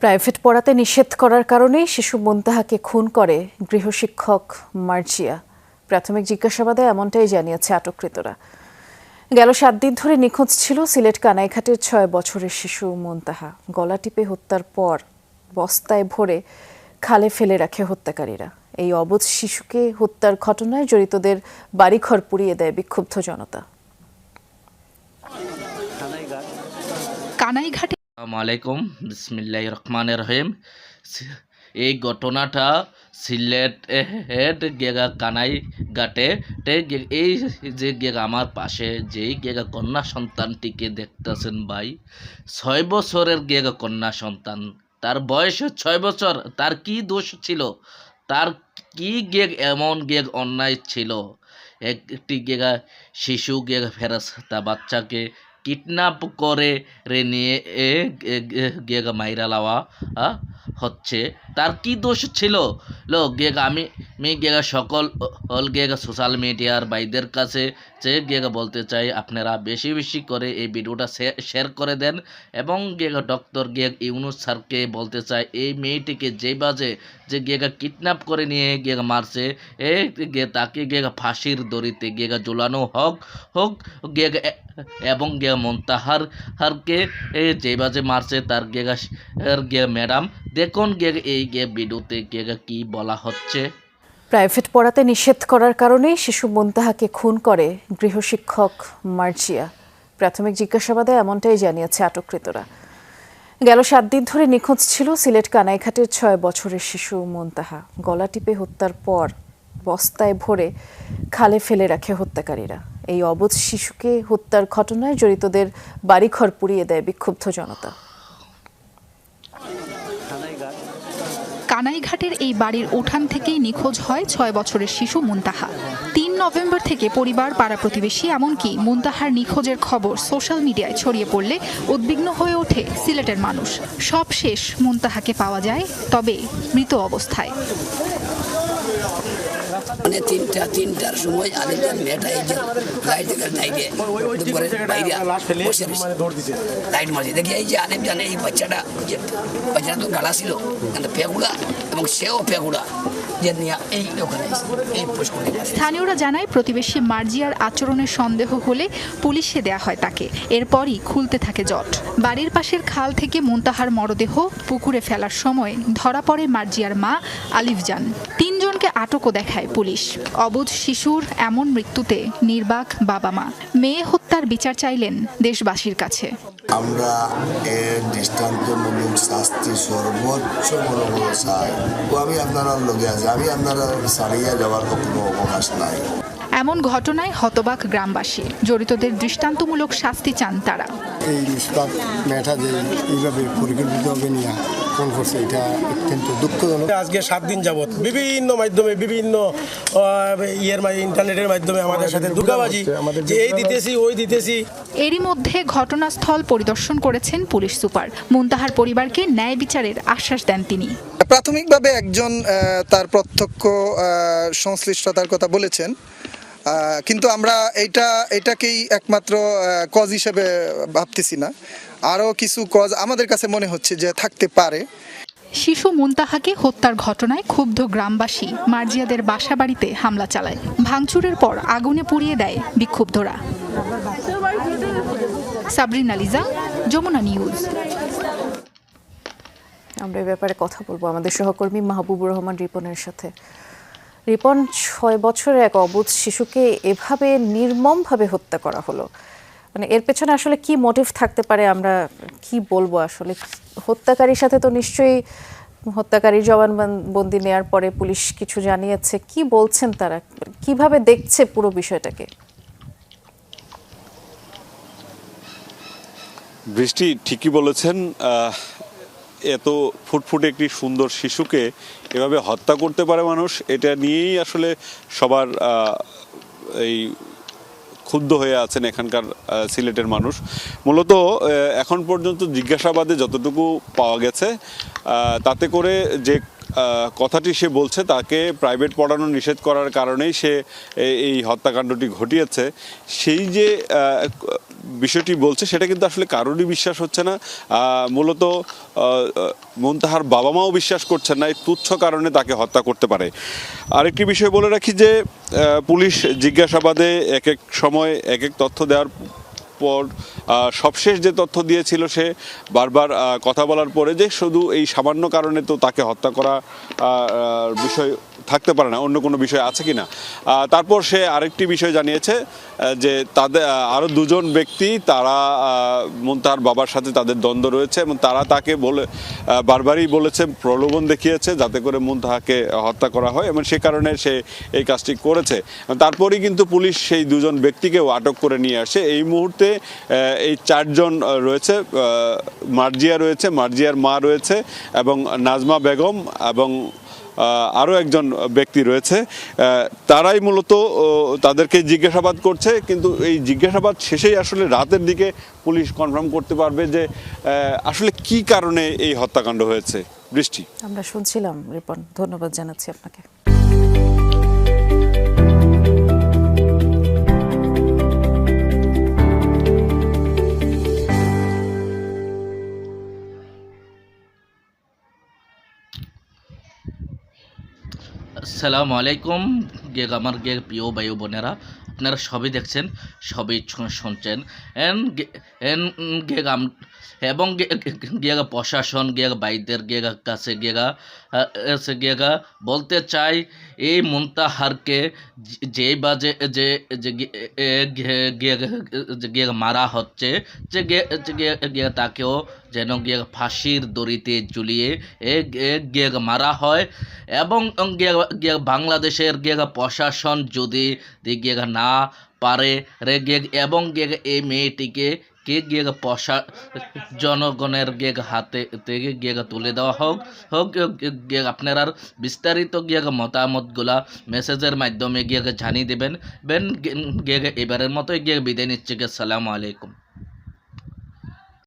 Private পড়াতে নিষেধ করার কারণে শিশু মুনতাহাকে খুন করে গৃহশিক্ষক মার্জিয়া। প্রাথমিক জিজ্ঞাসাবাদে এমনটাই জানিয়েছে আটককৃতরা। গেল সাত দিন ধরে নিখোঁজ ছিল সিলেট কানাইঘাটের ছয় বছরের শিশু মুনতাহা। গলা টিপে হত্যার পর বস্তায় ভরে খালে ফেলে রাখে হত্যাকারীরা। এই অবুধ শিশুকে হত্যার ঘটনায় জড়িতদের বাড়িঘর পুড়িয়ে দেয় বিক্ষুব্ধ জনতা। কানাইঘাটে আলাইকুম। বিসমিল্লাহ রহমান রহিম। এই ঘটনাটা সিলেট হেড গেগা কানাই ঘাটে। এই যে গেগা আমার পাশে, যেই গেগা কন্যা সন্তানটিকে দেখতেছেন ভাই, ছয় বছরের গেগা কন্যা সন্তান। তার বয়স ছয় বছর, তার কি দোষ ছিল? তার কি গেগ এমন গেগ অন্যায় ছিল? একটি গেগা শিশু গেগা ফেরাস্তা বাচ্চাকে কিডন্যাপ করে রে নিয়ে, এ গে- গে- গেগা মাইরা লাওয়া হচ্ছে। তার কি দোষ ছিল? লো গেগা আমি আমি গেগা সকল অল গেগা সোশ্যাল মিডিয়ার ভাইদের কাছে যে গেগা বলতে চাই, আপনারা বেশি বেশি করে এই ভিডিওটা শেয়ার করে দেন এবং গেগা ডক্টর গেগ ইউনুস স্যারকে বলতে চাই, এই মেয়েটিকে যে বাজে যে গেগা কিডন্যাপ করে নিয়ে গেগা মারছে, এ গে তাকে গেগা ফাঁসির দড়িতে গেগা ঝুলানো হোক হোক গেগা এবং গেগা মন্তাহার হারকে যে বাজে মারছে তার গেগা এর গে ম্যাডাম, দেখুন গে এই গে ভিডিওতে গেগা কি বলা হচ্ছে। প্রাইভেট পড়াতে নিষেধ করার কারণেই শিশু মুনতাহাকে খুন করে গৃহশিক্ষক মার্জিয়া। প্রাথমিক জিজ্ঞাসাবাদে এমনটাই জানিয়েছে আটককৃতরা। গেল সাত দিন ধরে নিখোঁজ ছিল সিলেট কানাইঘাটের ছয় বছরের শিশু মুনতাহা। গলা টিপে হত্যার পর বস্তায় ভরে খালে ফেলে রাখে হত্যাকারীরা। এই অবুধ শিশুকে হত্যার ঘটনায় জড়িতদের বাড়িঘর পুড়িয়ে দেয় বিক্ষুব্ধ জনতা। কানাইঘাটের এই বাড়ির উঠান থেকেই নিখোঁজ হয় ছয় বছরের শিশু মুনতাহা। তিন নভেম্বর থেকে পরিবার, পাড়া প্রতিবেশী, এমনকি মুন্তাহার নিখোঁজের খবর সোশ্যাল মিডিয়ায় ছড়িয়ে পড়লে উদ্বিগ্ন হয়ে ওঠে সিলেটের মানুষ। সব শেষ মুনতাহাকে পাওয়া যায় তবে মৃত অবস্থায়। মানে তিনটা, তিনটার সময় মেয়েটা এই যে লাইট দুপুরে বাইরে বসে লাইট মারছে। দেখি এই যে জানে এই বাচ্চাটা বাচ্চাটা তো ছিল, কিন্তু পেগুলা এবং সেও গেছে। স্থানীয়রা জানায়, প্রতিবেশী মার্জিয়ার আচরণের সন্দেহ হলে পুলিশে দেয়া হয় তাকে। এরপরই খুলতে থাকে জট। বাড়ির পাশের খাল থেকে মুনতাহার মরদেহ পুকুরে ফেলার সময় ধরা পড়ে মার্জিয়ার মা আলিফ আলিফজান তিনজনকে আটকও দেখায় পুলিশ। অবুধ শিশুর এমন মৃত্যুতে নির্বাক বাবা মা। মেয়ে হত্যার বিচার চাইলেন দেশবাসীর কাছে। আমরা এর দৃষ্টান্তমূলক শাস্তি সর্বোচ্চ মনোবল চাই আমি আপনারা লগে আছি। আমি আপনারা ছাড়িয়ে যাওয়ার কোনো অবকাশ নাই। এমন ঘটনায় হতবাক গ্রামবাসী। জড়িতদের দৃষ্টান্তমূলক শাস্তি চান তারা। এই নিষ্পাপ মেয়েটা যে এইভাবে পরিকল্পিতভাবে নিয়ে ফোন করছে এটা অত্যন্ত দুঃখজনক। আজকে সাত দিন যাবত বিভিন্ন মাধ্যমে বিভিন্ন ইয়ের ইন্টারনেটের মাধ্যমে আমাদের সাথে দুর্গাবাজি। যে এই দিতেছি ওই দিতেছি। এরই মধ্যে ঘটনাস্থল পরিদর্শন করেছেন পুলিশ সুপার। মুনতাহার পরিবারকে ন্যায় বিচারের আশ্বাস দেন তিনি। প্রাথমিকভাবে একজন তার প্রত্যক্ষ সংশ্লিষ্টতার কথা বলেছেন। কিন্তু আমরা এটা এটাকেই একমাত্র কজ হিসেবে ভাবতেছি না। আরও কিছু কজ আমাদের কাছে মনে হচ্ছে যে থাকতে পারে। শিশু মুনতাহাকে হত্যার ঘটনায় ক্ষুব্ধ গ্রামবাসী মার্জিয়াদের বাসা বাড়িতে হামলা চালায়। ভাঙচুরের পর আগুনে পুড়িয়ে দেয় বিক্ষুব্ধরা। সাবরিন আলিজা যমুনা নিউজ। আমরা এই ব্যাপারে কথা বলব আমাদের সহকর্মী মাহবুবুর রহমান রিপনের সাথে। রিপন ছয় বছরের এক অবুধ শিশুকে এভাবে নির্মমভাবে হত্যা করা হলো। মানে এর পেছনে আসলে কি মোটিভ থাকতে পারে, আমরা কি বলব আসলে? হত্যাকারীর সাথে তো নিশ্চয়ই হত্যাকারীর জবানবন্দি নেয়ার পরে পুলিশ কিছু জানিয়েছে। কি বলছেন তারা? কীভাবে দেখছে পুরো বিষয়টাকে? বৃষ্টি ঠিকই বলেছেন এত ফুটফুটে একটি সুন্দর শিশুকে এভাবে হত্যা করতে পারে মানুষ, এটা নিয়েই আসলে সবার এই ক্ষুব্ধ হয়ে আছেন এখানকার সিলেটের মানুষ। মূলত এখন পর্যন্ত জিজ্ঞাসাবাদে যতটুকু পাওয়া গেছে তাতে করে যে কথাটি সে বলছে, তাকে প্রাইভেট পড়ানো নিষেধ করার কারণেই সে এই হত্যাকাণ্ডটি ঘটিয়েছে। সেই যে বিষয়টি বলছে, সেটা কিন্তু আসলে কারোরই বিশ্বাস হচ্ছে না। মূলত মুনতাহার বাবা মাও বিশ্বাস করছেন না, এই তুচ্ছ কারণে তাকে হত্যা করতে পারে। আরেকটি বিষয় বলে রাখি যে পুলিশ জিজ্ঞাসাবাদে এক এক সময় এক এক তথ্য দেওয়ার পর সবশেষ যে তথ্য দিয়েছিল সে বারবার কথা বলার পরে যে শুধু এই সামান্য কারণে তো তাকে হত্যা করা বিষয় থাকতে পারে না, অন্য কোনো বিষয় আছে কি না তারপর সে আরেকটি বিষয় জানিয়েছে যে তাদের আরও দুজন ব্যক্তি তারা তার বাবার সাথে তাদের দ্বন্দ্ব রয়েছে এবং তারা তাকে বলে বারবারই বলেছে, প্রলোভন দেখিয়েছে যাতে করে মুনতাহাকে হত্যা করা হয় এবং সে কারণে সে এই কাজটি করেছে। তারপরেই কিন্তু পুলিশ সেই দুজন ব্যক্তিকেও আটক করে নিয়ে আসে। এই মুহূর্তে আহ, এই চারজন রয়েছে মার্জিয়া রয়েছে মার্জিয়ার মা রয়েছে এবং নাজমা বেগম এবং আরও একজন ব্যক্তি রয়েছে। তারাই মূলত তাদেরকে জিজ্ঞাসাবাদ করছে কিন্তু এই জিজ্ঞাসাবাদ শেষেই আসলে রাতের দিকে পুলিশ কনফার্ম করতে পারবে যে আসলে কি কারণে এই হত্যাকাণ্ড হয়েছে। বৃষ্টি। আমরা শুনছিলাম রিপন ধন্যবাদ জানাচ্ছি আপনাকে। আসসালামু আলাইকুম, গেগ আমার গে প্রিয় বায়ু বোনেরা। আপনারা সবই দেখছেন, সবই শুনছেন। এন এন গেগ এবং গে- গে- গেগা প্রশাসন গেগা বাইদের গেগা কাছে আহ, এসে গেগা বলতে চাই এই মুন্তাহারকে যে- বাজে যে যে গে- এ গে- গে- মারা হচ্ছে যে গে- যে গে- গে- তাকেও যেন গিয়ে ফাঁসির দড়িতে ঝুলিয়ে গিয়ে মারা হয় এবং গিয়ে গিয়ে বাংলাদেশের গিয়ে প্রশাসন যদি গিয়ে না পারে রে গিয়ে এবং গিয়ে এই মেয়েটিকে কে গিয়ে পশা, জনগণের গিয়ে হাতে থেকে গিয়ে তুলে দেওয়া হোক হোক গিয়ে আপনারা বিস্তারিত গিয়ে মতামতগুলা মেসেজের মাধ্যমে গিয়ে জানিয়ে দেবেন। বেন গিয়ে এবারের মতো গিয়ে বিদায় নিচ্ছে। গিয়ে সালামু আলাইকুম।